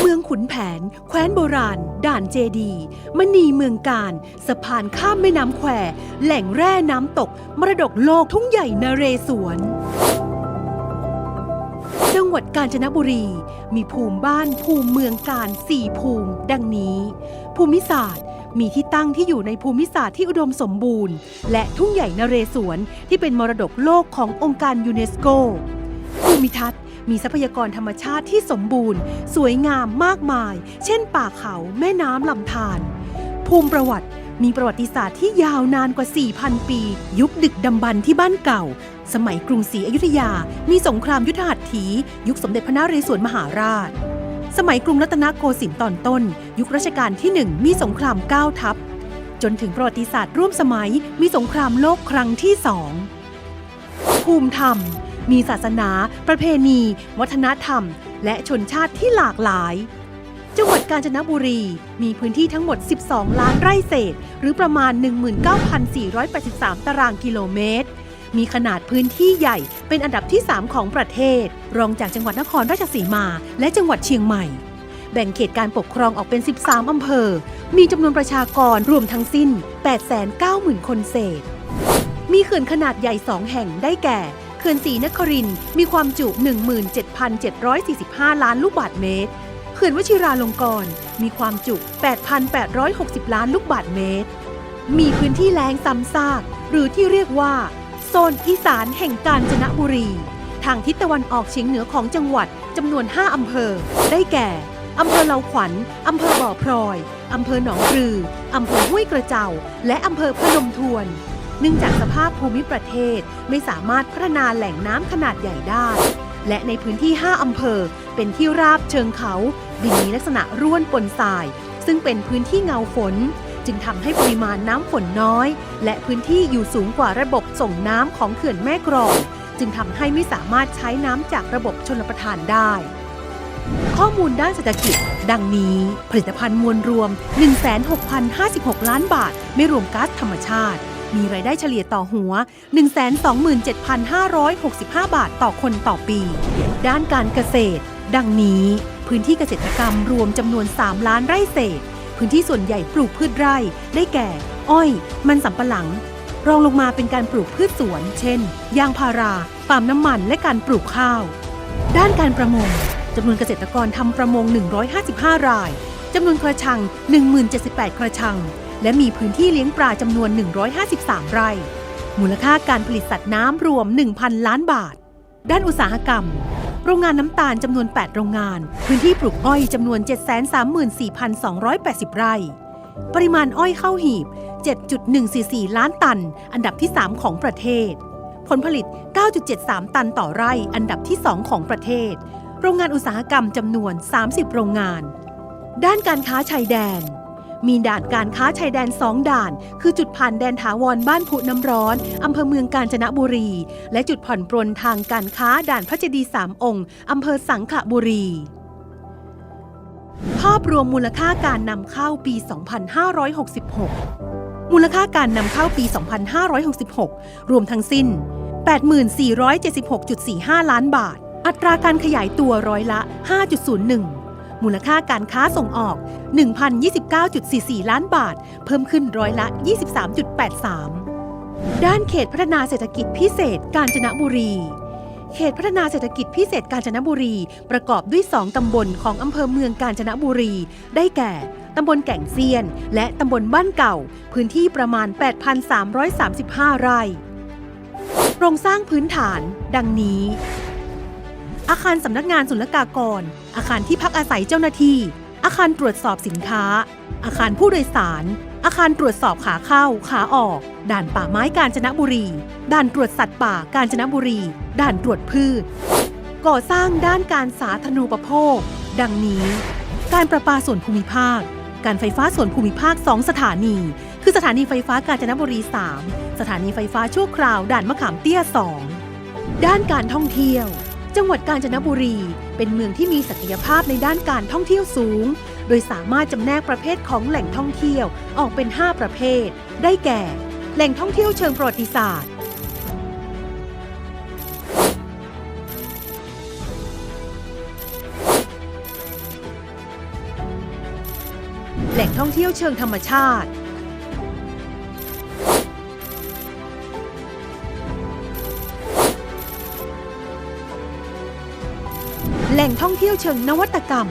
เมืองขุนแผน แคว้นโบราณ ด่านเจดี มณีเมืองการ สะพานข้ามแม่น้ำแคว แหล่งแร่น้ำตก มรดกโลกทุ่งใหญ่นเรศวร จังหวัดกาญจนบุรี มีภูมิบ้านภูมิเมืองการสี่ภูมิ ดังนี้ ภูมิศาสตร์มีที่ตั้งที่อยู่ในภูมิศาสตร์ที่อุดมสมบูรณ์ และทุ่งใหญ่นเรศวรที่เป็นมรดกโลกขององค์การยูเนสโกภูมิทัศน์ มีทรัพยากรธรรมชาติที่สมบูรณ์ สวยงามมากมาย เช่นป่าเขาแม่น้ำลำธารภูมิประวัติมีประวัติศาสตร์ที่ยาวนานกว่า 4,000 ปี ยุคดึกดำบรรพ์ที่บ้านเก่า สมัยกรุงศรีอยุธยา มีสงครามยุทธหัตถี ยุคสมเด็จพระนเรศวรมหาราช สมัยกรุงรัตนโกสินทร์ตอนต้น ยุครัชกาลที่หนึ่งมีสงครามก้าทัพ จนถึงประวัติศาสตร์ร่วมสมัย มีสงครามโลกครั้งที่สองภูมิธรรม มีศาสนา ประเพณี วัฒนธรรม และชนชาติที่หลากหลาย จังหวัดกาญจนบุรี มีพื้นที่ทั้งหมด 12 ล้านไร่เศษ หรือประมาณ 19,483 ตารางกิโลเมตร มีขนาดพื้นที่ใหญ่เป็นอันดับที่ 3 ของประเทศ รองจากจังหวัดนครราชสีมา และจังหวัดเชียงใหม่แบ่งเขตการปกครองออกเป็น 13 อำเภอ มีจำนวนประชากรรวมทั้งสิ้น 890,000 คนเศษ มีเขื่อนขนาดใหญ่ 2 แห่งได้แก่ เขื่อนศรีนครินมีความจุ 17,745 ล้านลูกบาศก์เมตร เขื่อนวชิราลงกรณ์มีความจุ 8,860 ล้านลูกบาศก์เมตร มีพื้นที่แล้งซ้ำซาก หรือที่เรียกว่า โซนอีสานแห่งกาญจนบุรี ทางทิศตะวันออกเฉียงเหนือของจังหวัดจำนวน 5 อำเภอ ได้แก่ อำเภอเลาขวัญ อำเภอบ่อพลอย อำเภอหนองปลือ อำเภอห้วยกระเจ้า และอำเภอพนมทวน เนื่องจากสภาพภูมิประเทศไม่สามารถพัฒนาแหล่งน้ำขนาดใหญ่ได้ และในพื้นที่ 5 อำเภอ เป็นที่ราบเชิงเขา ดินมีลักษณะร่วนปนทราย ซึ่งเป็นพื้นที่เงาฝน จึงทำให้ปริมาณน้ำฝนน้อย และพื้นที่อยู่สูงกว่าระบบส่งน้ำของเขื่อนแม่กรอง จึงทำให้ไม่สามารถใช้น้ำจากระบบชลประทานได้ข้อมูลด้านเศรษฐกิจ ดังนี้ ผลิตภัณฑ์มวลรวม 16,056 ล้านบาท ไม่รวมก๊าซธรรมชาติ มีรายได้เฉลี่ยต่อหัว 127,565 บาทต่อคนต่อปี ด้านการเกษตร ดังนี้ พื้นที่เกษตรกรรมรวมจำนวน 3 ล้านไร่เศษ พื้นที่ส่วนใหญ่ปลูกพืชไร่ ได้แก่ อ้อย มันสำปะหลัง รองลงมาเป็นการปลูกพืชสวน เช่น ยางพาราปาล์มน้ำมัน และการปลูกข้าว ด้านการประมงจำนวนเกษตรกรทำประมง 155 รายจำนวนกระชัง 1078 กระชัง และมีพื้นที่เลี้ยงปลาจำนวน 153 ไร่ มูลค่าการผลิตสัตว์น้ำรวม 1,000 ล้านบาท ด้านอุตสาหกรรม โรงงานน้ำตาลจำนวน 8 โรงงาน พื้นที่ปลูกอ้อยจำนวน 734,280 ไร่ ปริมาณอ้อยเข้าหีบ 7.144 ล้านตัน อันดับที่ 3 ของประเทศ ผลผลิต 9.73 ตันต่อไร่ อันดับที่ 2 ของประเทศ โรงงานอุตสาหกรรมจำนวน 30 โรงงาน ด้านการค้าชายแดน มีด่านการค้าชายแดน 2 ด่าน คือจุดผ่านแดนถาวรบ้านผุน้ำร้อนอำเภอเมืองกาญจนบุรี และจุดผ่อนปรนทางการค้าด่านพระเจดีย์สามองค์อำเภอสังขบุรี ภาพรวมมูลค่าการนำเข้าปี 2566 มูลค่าการนำเข้าปี 2566 รวมทั้งสิ้น 8476.45 ล้านบาท อัตราการขยายตัวร้อยละ 5.01 มูลค่าการค้าส่งออก 1,029.44 ล้านบาท เพิ่มขึ้นร้อยละ 23.83 ด้านเขตพัฒนาเศรษฐกิจพิเศษกาญจนบุรี เขตพัฒนาเศรษฐกิจพิเศษกาญจนบุรี ประกอบด้วย 2 ตำบลของอำเภอเมืองกาญจนบุรี ได้แก่ตำบลแก่งเซียน และตำบลบ้านเก่า พื้นที่ประมาณ 8,335 ไร่โครงสร้างพื้นฐาน ดังนี้ อาคารสำนักงานศุลกากร อาคารที่พักอาศัยเจ้าหน้าที่ อาคารตรวจสอบสินค้า อาคารผู้โดยสาร อาคารตรวจสอบขาเข้า ขาออก ด่านป่าไม้กาญจนบุรี ด่านตรวจสัตว์ป่ากาญจนบุรี ด่านตรวจพืช ก่อสร้างด้านการสาธารณูปโภค ดังนี้ การประปาส่วนภูมิภาค การไฟฟ้าส่วนภูมิภาค 2 สถานี คือสถานีไฟฟ้ากาญจนบุรี 3 สถานีไฟฟ้าชั่วคราว ด่านมะขามเตี้ย 2 ด้านการท่องเที่ยว จังหวัดกาญจนบุรี เป็นเมืองที่มีศักยภาพในด้านการท่องเที่ยวสูง โดยสามารถจำแนกประเภทของแหล่งท่องเที่ยวออกเป็น 5 ประเภท ได้แก่ แหล่งท่องเที่ยวเชิงประวัติศาสตร์ แหล่งท่องเที่ยวเชิงธรรมชาติ แหล่งท่องเที่ยวเชิงนวัตกรรม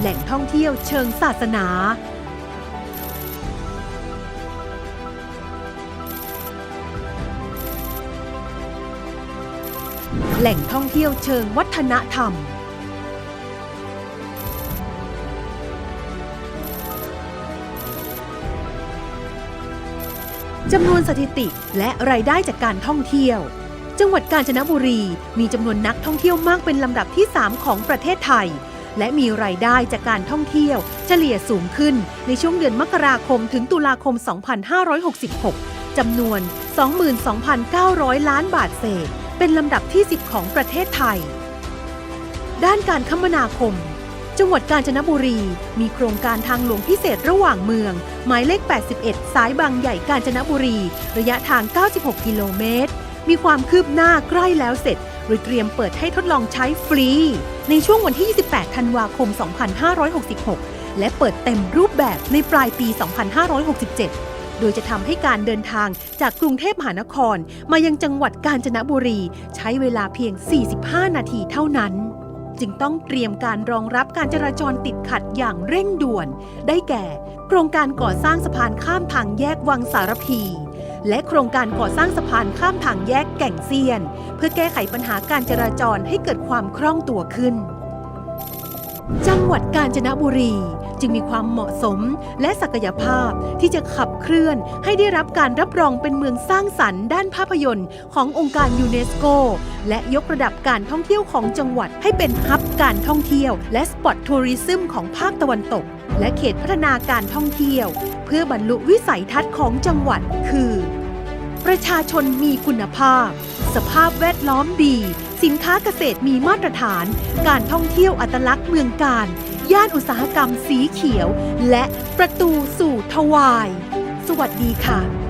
แหล่งท่องเที่ยวเชิงศาสนา แหล่งท่องเที่ยวเชิงวัฒนธรรม จำนวนสถิติและรายได้จากการท่องเที่ยว จังหวัดกาญจนบุรีมีจำนวนนักท่องเที่ยวมากเป็นลำดับที่ 3 ของประเทศไทย และมีรายได้จากการท่องเที่ยว เฉลี่ยสูงขึ้นในช่วงเดือนมกราคมถึงตุลาคม 2566 จำนวน 22,900 ล้านบาทเศษ เป็นลำดับที่ 10 ของประเทศไทย ด้านการคมนาคม จังหวัดกาญจนบุรี มีโครงการทางหลวงพิเศษระหว่างเมือง หมายเลข 81 สายบางใหญ่กาญจนบุรี ระยะทาง 96 กิโลเมตร มีความคืบหน้าใกล้แล้วเสร็จโดยเตรียมเปิดให้ทดลองใช้ฟรี ในช่วงวันที่ 28 ธันวาคม 2566 และเปิดเต็มรูปแบบในปลายปี 2567โดยจะทำให้การเดินทางจากกรุงเทพมหานคร มายังจังหวัดกาญจนบุรี ใช้เวลาเพียง 45 นาทีเท่านั้น จึงต้องเตรียมการรองรับการจราจรติดขัดอย่างเร่งด่วน ได้แก่ โครงการก่อสร้างสะพานข้ามทางแยกวังสารพี และโครงการก่อสร้างสะพานข้ามทางแยกแก่งเซียน เพื่อแก้ไขปัญหาการจราจรให้เกิดความคล่องตัวขึ้น จังหวัดกาญจนบุรี จึงมีความเหมาะสมและศักยภาพที่จะขับเคลื่อนให้ได้รับการรับรองเป็นเมืองสร้างสรรค์ด้านภาพยนตร์ขององค์การยูเนสโก และยกระดับการท่องเที่ยวของจังหวัดให้เป็นฮับการท่องเที่ยว และสปอตทัวริซึมของภาคตะวันตก และเขตพัฒนาการท่องเที่ยว เพื่อบรรลุวิสัยทัศน์ของจังหวัดคือ ประชาชนมีคุณภาพ สภาพแวดล้อมดี สินค้าเกษตรมีมาตรฐาน การท่องเที่ยวอัตลักษณ์เมืองการ ย่านอุตสาหกรรมสีเขียว และประตูสู่ทวาย สวัสดีค่ะ